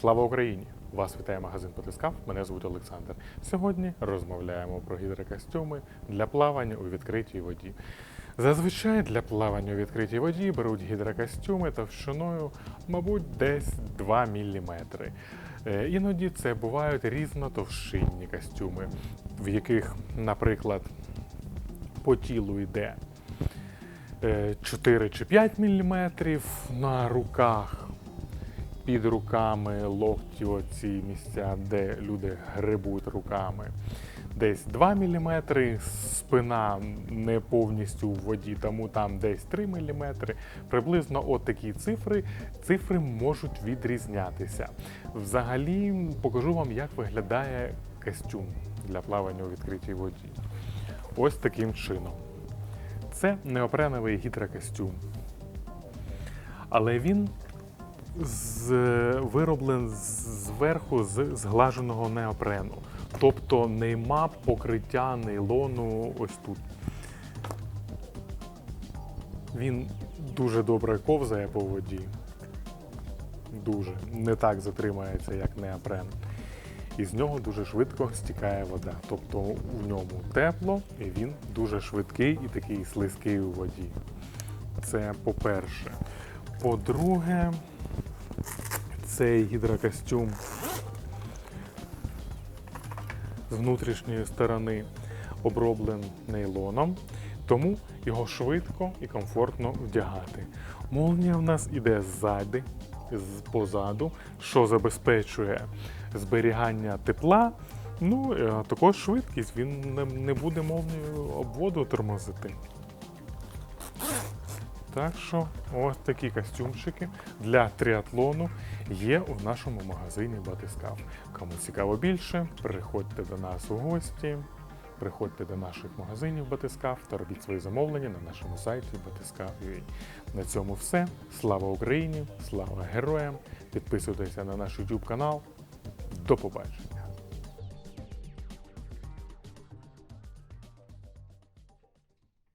Слава Україні! Вас вітає магазин Потискав. Мене звуть Олександр. Сьогодні розмовляємо про гідрокостюми для плавання у відкритій воді. Зазвичай для плавання у відкритій воді беруть гідрокостюми товщиною, мабуть, десь 2 мм. Е, Іноді це бувають різнотовщинні костюми, в яких, наприклад, по тілу йде е, 4 чи 5 мм, на руках під руками, локті, оці місця, де люди грибуть руками. Десь 2 мм, спина не повністю в воді, тому там десь 3 мм. Приблизно от такі цифри. Цифри можуть відрізнятися. Взагалі покажу вам, як виглядає костюм для плавання у відкритій воді. Ось таким чином. Це неопреновий гідрокостюм. Але він з, вироблен зверху з зглаженого неопрену. Тобто нема покриття нейлону ось тут. Він дуже добре ковзає по воді. Дуже. Не так затримається, як неопрен. І з нього дуже швидко стікає вода. Тобто в ньому тепло і він дуже швидкий і такий слизький у воді. Це по-перше. По-друге, цей гідрокостюм з внутрішньої сторони оброблений нейлоном, тому його швидко і комфортно вдягати. Молнія в нас іде ззади, позаду, що забезпечує зберігання тепла. Ну, а також швидкість, він не, буде молнією обводу тормозити. Так що ось такі костюмчики для триатлону є у нашому магазині Батискав. Кому цікаво більше, приходьте до нас у гості, приходьте до наших магазинів Батискав та робіть свої замовлення на нашому сайті Батискав.ua. На цьому все. Слава Україні! Слава героям! Підписуйтеся на наш YouTube канал. До побачення!